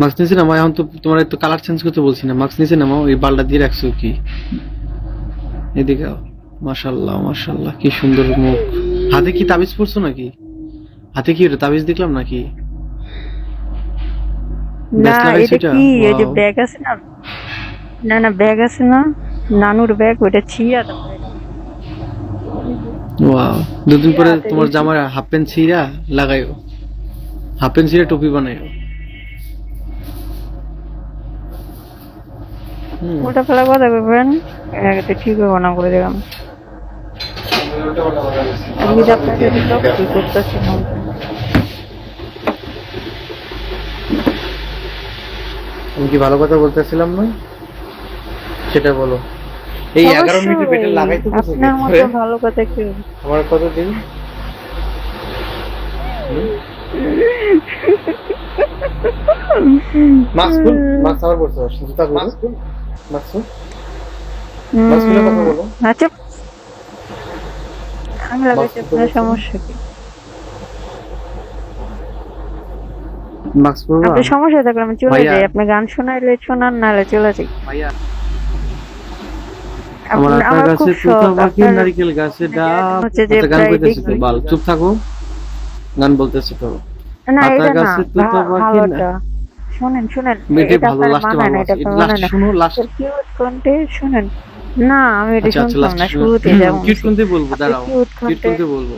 Mask নিচে নামাও এখন তো তোমার একটু কালার চেঞ্জ করতে বলছি না। মাস্ক নিচে নামাও এই বালটা দিয়ে রাখছো কি। এদিকে মাশাল্লাহ মাশাল্লাহ কি সুন্দর মুখ। হাতে কি তাবিজ পড়ছো নাকি? হাতে কি ওটা তাবিজ দেখলাম নাকি? না এটা? কি? এই যে ব্যাগ আছে না? না না ব্যাগ আছে না? নানুর ব্যাগ ওটা ছিয়া দাও ওয়াও দুদিন পরে তোমার। জামার হাফ প্যান্ট ছিঁড়া লাগাইও। হাফ প্যান্ট ছিঁড়া টুপি বানাইও। উল্টা ফেলা কথা বলবেন? এটা ঠিক হবে না করে দিলাম। আমি আপনাকে কি করতেছি না আমি কি ভালো কথা বলতেছিলাম না? সেটা বলো। এই এগারো মিনিট পেটে আপনার মতো ভালো কথা কেউ আমার কত দিন? মাস্ক মাস্ক আবার পড়তে পারছ জুতা মাস্ক আচ্ছা? সমস্যা কি? মাস্ক সমস্যা থাকলে আমি চলে যাই। আপনি গান শোনাইলে শোনান নাহলে চলে যাই। ভাইয়া। আমার নারকেল গাছে ডাব। যে আচ্ছা, গান প্রায় তো বাল। চুপ থাকো। গান বলতেছি তো। না এটা না শুনেন শুনেন। এটা আপনার মানায় না এটা আপনার মানায় না। কিউট কন্টে শুনেন। না আমি এটা আচ্ছা আচ্ছা শুনতাম না শুরুতে যেমন কিউট কোনতে বলব দাঁড়াও। কিউট কিউট বলব।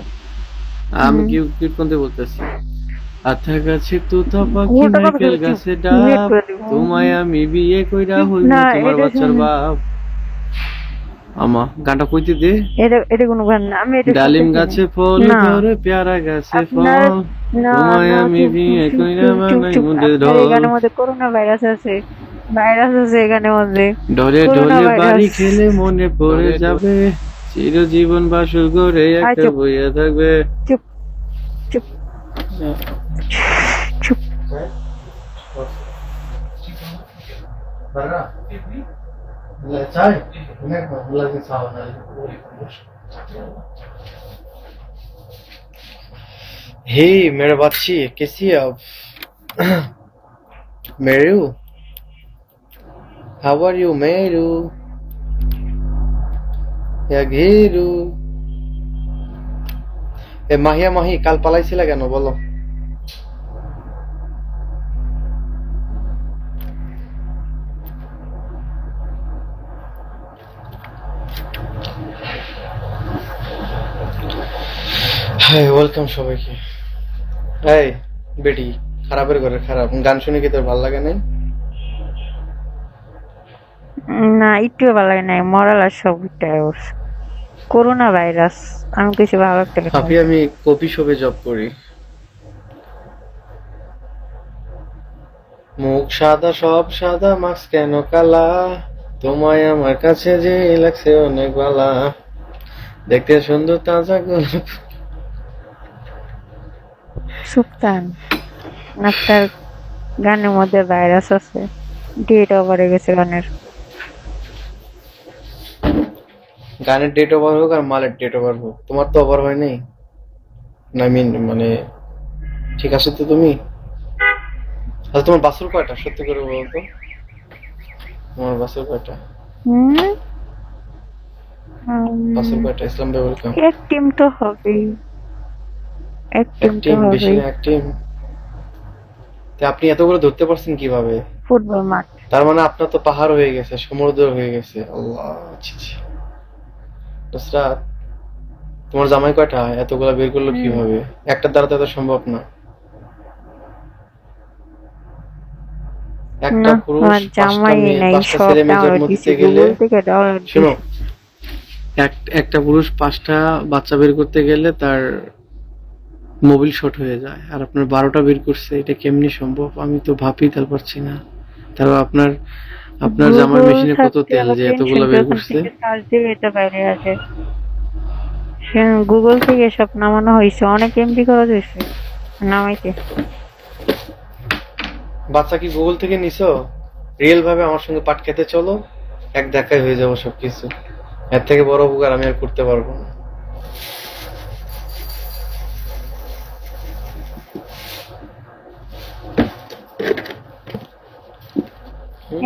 আমি কিউট কিউট কোনতে বলতেছি। আতা গাছে তোতা পাখি উল্টা কথা নারকেল বলছি। গাছে Mute ডাব। তোমায় আমি বিয়ে কইরা হইব তোমার বাচ্চার বাপ। আমা গানটা কইতে দে এটা এটা কোনো গান না আমি এটা ডালিম গাছে ফল ধরে পেয়ারা গাছে ফল। তোমায় আমি বিয়ে কইরা বানাই মুদে ঢল। গানের মধ্যে করোনা ভাইরাস আছে। ভাইরাস আছে এই গানের মধ্যে। ঢলে ঢলে বাড়ি খেলে মনে পড়ে যাবে। চিরজীবন বাসর করে একটা। বইয়া থাকবে। চুপ চুপ। চুপ। हे मेरे बच्ची कैसी है आप Meru how are you Meru या ঘেরু এ মাহিয়া মাহি কাল পালাইছিলা কেন বলো হাই ওয়েলকাম সবাইকে। এই বেটি খারাপের ঘরে খারাপ। গান শুনে কি তোর ভালো লাগে নাই? না একটু ভালো লাগে নাই। মরাল আর করোনা ভাইরাস আমি কিছু ভালো একটা আপনি আমি কপি শপে জব করি। মুখ সাদা সব সাদা মাস্ক কেন কালা? তোমায় আমার কাছে যে লাগছে অনেক বালা। দেখতে সুন্দর তাজা গোলাপ। সুপ্তান আপনার গানের মধ্যে ভাইরাস আছে। ডেট ওভারে গেছে গানের। গানের ডেট ওভার হোক আর মালের ডেট ওভার হোক তোমার তো ওভার হয় নাই? না মিন মানে ঠিক আছে তো তুমি? আচ্ছা তোমার বাসুর কয়টা? সত্যি করে বলো তো। তোমার বাসুর কয়টা? হুম? বাসুর কয়টা? ইসলাম বেবুল কাম এক টিম তো হবেই। এক টিম টিম বেশি এক টিম আপনি এতগুলো ধরতে পারছেন কীভাবে? ফুটবল মাঠ। তার মানে আপনার তো পাহাড় হয়ে গেছে সমুদ্র হয়ে গেছে। আল্লাহ ছি ছি। নুসরাত তোমার জামাই কয়টা? এতগুলা বের করল কীভাবে? একটা দ্বারা তো এত সম্ভব না। একটা পুরুষ পাঁচটা গেলে শোনো। একটা পুরুষ পাঁচটা বাচ্চা বের করতে গেলে তার মোবিল শট হয়ে যায় আর আপনার বারোটা বের করছে এটা কেমনি সম্ভব? আমি তো ভাবি তার পারছি না। তারপর আপনার আপনার জামার মেশিনে কত তেল যে এতগুলো বের করছে? এটা বাইরে আছে গুগল থেকে সব নামানো হয়েছে অনেক এমবি খরচ হয়েছে। নামাইতে। বাচ্চা কি গুগল থেকে নিছো? রিয়েল ভাবে আমার সঙ্গে পাট খেতে চলো এক দেখায় হয়ে যাব সবকিছু। এর থেকে বড় উপকার আমি আর করতে পারব না।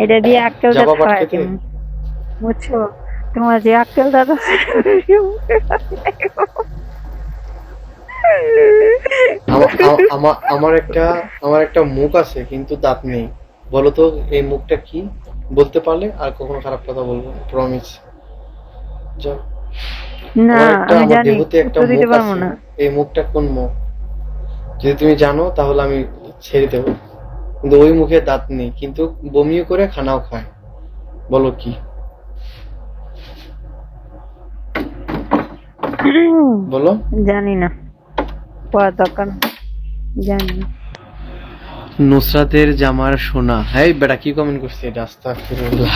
এটা দিয়ে আক্কেল দাঁত পাট খাওয়াই খেতে? বুঝছ? তোমার যে আক্কেল দাঁত আছে আমা- আমার একটা আমার একটা মুখ আছে কিন্তু দাঁত নেই। বলো তো এই মুখটা কি? বলতে পারলে আর কখনো খারাপ কথা বলব প্রমিস যাও। না আমি জানি একটা উত্তর দিতে পারব না। এই মুখটা কোন মুখ? যদি তুমি জানো তাহলে আমি ছেড়ে দেবো। কিন্তু ওই মুখে দাঁত নেই কিন্তু বমিও করে খানাও খায়। বলো কি? বলো। জানি না দরকার জানি না নুসরাতের জামার সোনা। হ্যাঁ বেটা কি কমেন্ট করছে এটা আস্তাগফিরুল্লাহ।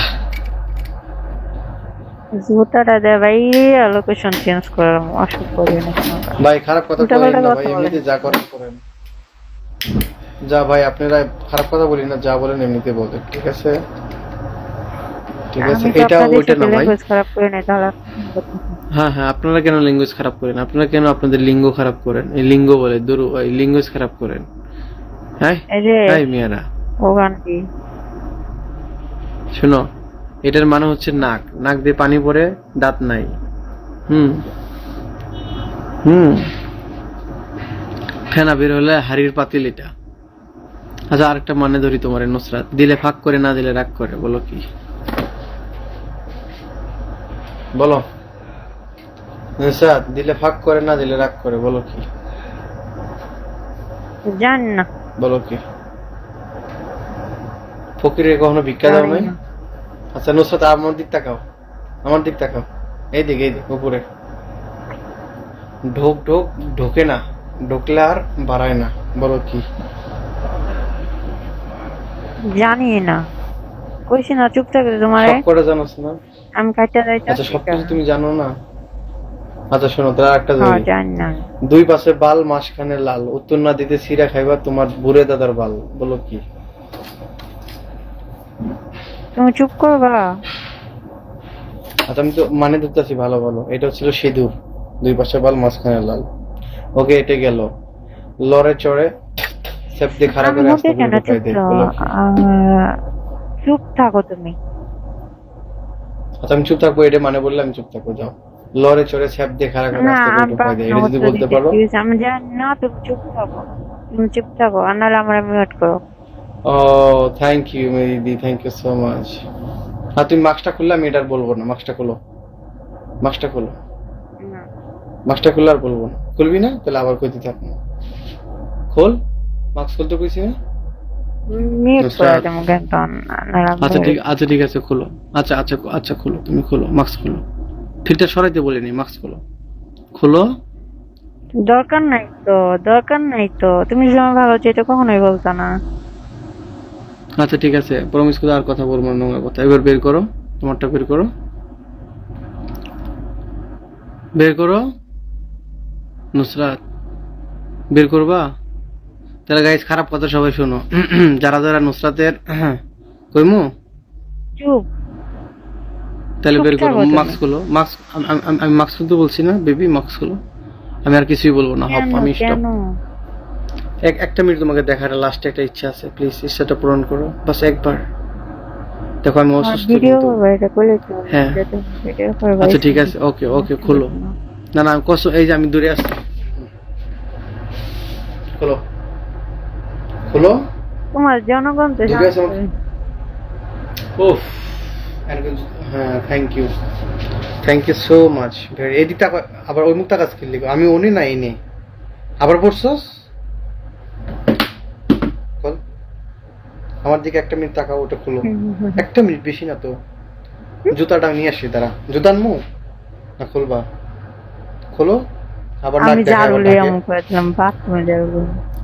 জুতাটা দে ভাই লোকেশন চেঞ্জ করলাম অসুখ করি না ভাই খারাপ কথা বলেন না ভাই এমনিতে যা করেন করেন। যা ভাই আপনারা খারাপ কথা বলি না যা বলেন এমনিতে বলেন ঠিক আছে? ঠিক আছে এটা ওইটা না ভাই। হ্যাঁ হ্যাঁ আপনারা কেন ল্যাঙ্গুয়েজ খারাপ করেন? আপনারা কেন আপনাদের লিঙ্গ খারাপ করেন? এই লিঙ্গ বলে দুরু এই ল্যাঙ্গুয়েজ খারাপ করেন। হ্যাঁ? এই যে হ্যাঁ মিয়ারা। শোনো এটার মানে হচ্ছে নাক। নাক দিয়ে পানি পড়ে দাঁত নাই। হুম? হুম? ফেনা বের হলে হাড়ির পাতিল এটা। আচ্ছা আরেকটা মানে ধরি তোমার নুসরাত। দিলে ফাঁক করে না দিলে রাগ করে বলো কি? বলো। নুসরাত দিলে ফাঁক করে না দিলে রাগ করে বলো কি? জানি না। বলো কি? ফকিরে কখনো ভিক্ষা দাও নাই? আচ্ছা নুসরাত আমার দিক তাকাও। আমার দিক তাকাও। এই দিক এই দিক উপরে। ঢোক ঢোক ঢোকে না। ঢোকলে আর বাড়ায় না। বলো কি? জানি না কইছি না চুপ থাকতে তোমার? সব করে জানোস না আমি কাটতে যাইতে আচ্ছা সব কিছু তুমি জানো না? আচ্ছা শোনো তার একটা হ্যাঁ জানি। না। দুই পাশে বাল মাঝখানে লাল। উত্তর না দিতে সিরা খাইবা তোমার বুড়ে দাদার বাল। বলো কি? তুমি চুপ করবা? আচ্ছা আমি তো মানে ধরতেছি ভালো ভালো। এটা ছিল সিঁদুর। দুই পাশে বাল মাঝখানে লাল। ওকে এটা গেল। লড়ে চড়ে সেপ খারাপ আমি কেন চুপ থাকো তুমি। আচ্ছা আমি চুপ থাকব এটা মানে বললে আমি চুপ থাকব যাও। লড়ে চড়ে সেপ দিয়ে খারাপ করে না আসতে আমি বলব দে পারব না এটা যদি বলতে পারো। আমি জানি না তুমি চুপ থাকো। তুমি চুপ থাকো আর নাহলে আমার মিউট করো। ও থ্যাংক ইউ দিদি থ্যাংক ইউ সো মাচ আর তুমি মাস্কটা খুললে আমি এটা আর বলব না মাস্কটা খোলো। মাস্কটা খোলো। মাস্কটা খুললে আর বলব না। খুলবি না? তাহলে আবার কইতে থাক না খোল। মাস্ক খুলতে কইছি না? আচ্ছা। নাহলে আচ্ছা ঠিক আচ্ছা ঠিক আছে খোলো। আচ্ছা আচ্ছা আচ্ছা খোলো তুমি খোলো মাস্ক খোলো। ফিল্টার সরাইতে বলিনি মাস্ক খোলো। খোলো? দরকার নাই তো দরকার নাই তো। তুমি যে আমার ভালো এটা কখনোই বলতো না। আচ্ছা ঠিক আছে প্রমিস করে আর কথা বলব না নোংরা কথা। এবার বের করো তোমারটা বের করো। বের করো। নুসরাত বের করবা? তাহলে গাইজ খারাপ কথা সবাই শোনো। যারা যারা নুসরাতের কইমু? চুপ। তাহলে বের করো মাস্ক খুলো মাস্ক আমি মাস্ক খুলতে বলছি না বেবি মাস্ক খুলো আমি আর কিছুই বলব না হপ আমি স্টপ এক একটা মিনিট তোমাকে দেখার লাস্টে একটা ইচ্ছা আছে প্লিজ ইচ্ছাটা পূরণ করো। বাস একবার। দেখো আমি অসুস্থ ভিডিও এটা করলে হ্যাঁ। আচ্ছা ঠিক আছে ওকে ওকে খোলো। না না কষ্ট এই যে আমি দূরে আসছি খোলো। খোলো। তোমার জনগণ তো। উফ। হ্যাঁ thank you thank you so much very এদিকটা আবার- আবার ওই মুখটা কাজ করলি আমি উনি না ইনি আবার পড়ছস? আমার দিকে একটা মিনিট তাকাও ওটা খোলো। একটা মিনিট বেশি না তো। জুতাটা নিয়ে আসি তারা জুতা আনমু না খুলবা। খোলো। আবার আমি বাথরুমে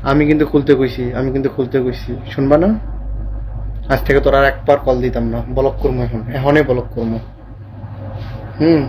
আমি কিন্তু খুলতে কইছি, আমি কিন্তু খুলতে কইছি। শুনবা না? আজ থেকে তোর আর একবার কল দিতাম না। ব্লক করব এখন। এখনই ব্লক করব হুম?